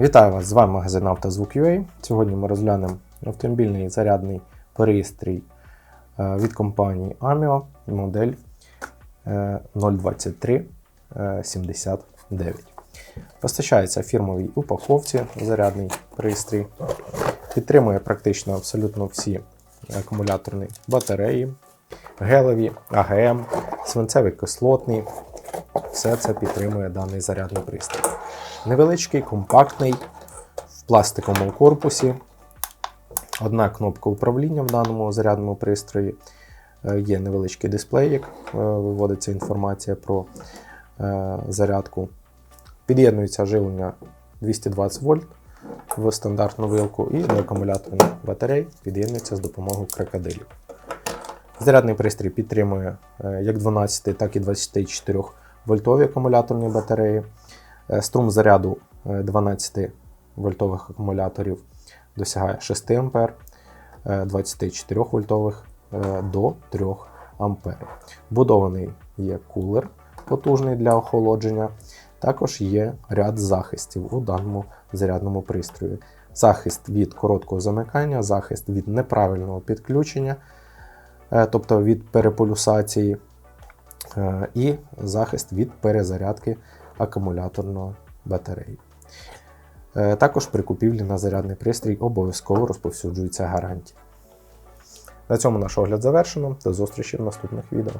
Вітаю вас! З вами магазин «Автозвук.UA». Сьогодні ми розглянемо автомобільний зарядний пристрій е, від компанії Amio модель е, 023 е, 79. Постачається в фірмовій упаковці зарядний пристрій. Підтримує практично абсолютно всі акумуляторні батареї, гелеві, АГМ, свинцевий кислотний. Все це підтримує даний зарядний пристрій. Невеличкий, компактний, в пластиковому корпусі. Одна кнопка управління в даному зарядному пристрої. Е, Є невеличкий дисплей, як е, виводиться інформація про е, зарядку. Під'єднується живлення 220 вольт в стандартну вилку і до акумуляторних батарей під'єднується з допомогою крокодилів. Зарядний пристрій підтримує як 12, так і 24 вольтові акумуляторні батареї. Е, Струм заряду е, 12 вольтових акумуляторів досягає 6 А, 24 вольтових е, до 3 А. Вбудований є кулер потужний для охолодження. Також є ряд захистів у даному зарядному пристрої. Захист від короткого замикання, захист від неправильного підключення, е, тобто від переполюсації, е, і захист від перезарядки акумуляторної батареї. Е, Також при купівлі на зарядний пристрій обов'язково розповсюджується гарантія. На цьому наш огляд завершено. До зустрічі в наступних відео.